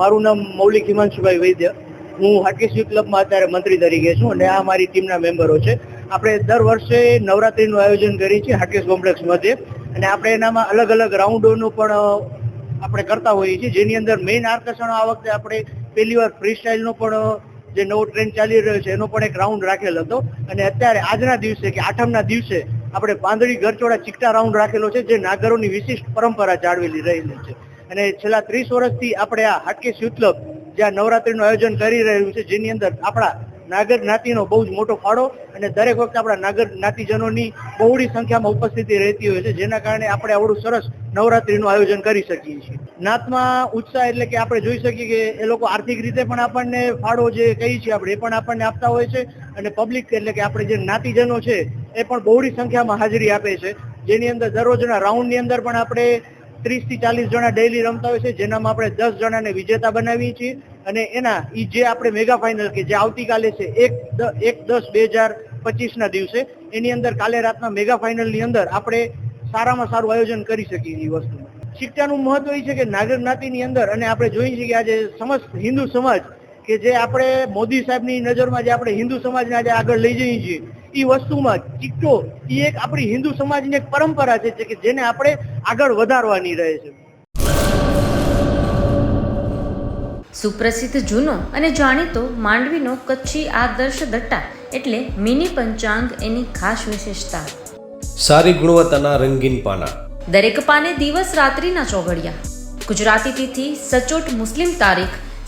મારું નામ મૌલિક હિમાંશુભાઈ વૈદ્ય. હું હાટકેશ યુથ ક્લબમાં અત્યારે મંત્રી તરીકે છું અને આ મારી ટીમના મેમ્બરો છે. આપણે દર વર્ષે નવરાત્રીનું આયોજન કરીએ છીએ હાટકેશ કોમ્પ્લેક્સ મધ્યે. અને આપણે એનામાં અલગ અલગ રાઉન્ડોનું પણ આપણે કરતા હોઈએ છીએ. જેની અંદર મેઇન આકર્ષણ આ વખતે આપણે પહેલી વાર ફ્રી સ્ટાઇલનો પણ, જે નવો ટ્રેન્ડ ચાલી રહ્યો છે, એનો પણ એક રાઉન્ડ રાખેલ હતો. અને અત્યારે આજના દિવસે કે આઠમના દિવસે આપણે પાંદડી ગરચોડા ચીકટા રાઉન્ડ રાખેલો છે, જે નાગરોની વિશિષ્ટ પરંપરા જાળવેલી રહેલી છે. અને છેલ્લા ત્રીસ વર્ષથી આપણે આ યુથ ક્લબ જ્યાં નવરાત્રીનું આયોજન કરી રહ્યું છે, જેની અંદર આપણા નાગર જ્ઞાતિનો બહુ જ મોટો ફાળો અને દરેક વખતે આપણા નાગર જ્ઞાતિજનોની બહોળી સંખ્યામાં ઉપસ્થિતિ રહેતી હોય છે, જેના કારણે આપણે આવડું સરસ નવરાત્રીનું આયોજન કરી શકીએ છીએ. નાતમાં ઉત્સાહ એટલે કે આપણે જોઈ શકીએ કે એ લોકો આર્થિક રીતે પણ આપણને ફાળો જે કહીએ છીએ આપણે એ પણ આપણને આપતા હોય છે અને પબ્લિક એટલે કે આપણે જે જ્ઞાતિજનો છે, એ પણ બહોળી સંખ્યામાં હાજરી આપે છે. જેની અંદર દરરોજના રાઉન્ડની અંદર પણ આપણે ત્રીસથી ચાલીસ જણા ડેઈલી રમતા હોય છે, જેનામાં આપણે દસ જણાને વિજેતા બનાવીએ છીએ. અને એના એ જે આપણે મેગા ફાઇનલ કે જે આવતીકાલે છે, એક એક દસ બે હજાર પચીસના દિવસે, એની અંદર કાલે રાતના મેગા ફાઇનલની અંદર આપણે સારામાં સારું આયોજન કરી શકીએ એ વસ્તુ શિક્ષાનું મહત્વ એ છે કે નાગર જ્ઞાતિની અંદર, અને આપણે જોઈએ છીએ કે આજે સમસ્ત હિન્દુ સમાજ કે જે આપણે મોદી સાહેબની નજરમાં જે આપણે હિન્દુ સમાજને આજે આગળ લઈ જઈએ છીએ એ વસ્તુમાં ચિક્કો એ એક આપણી હિન્દુ સમાજની એક પરંપરા છે કે જેને આપણે આગળ વધારવાની રહે છે. સુપ્રસિદ્ધ જૂનો અને જાણીતો માંડવીનો કચ્છી આદર્શ દટ્ટા એટલે મિની પંચાંગ એની ખાસ વિશેષતા. સારી ગુણવત્તાના રંગીન પાના. દરેક પાને દિવસ રાત્રિના ચોઘડિયા. ગુજરાતી તિથિ સચોટ મુસ્લિમ તારીખ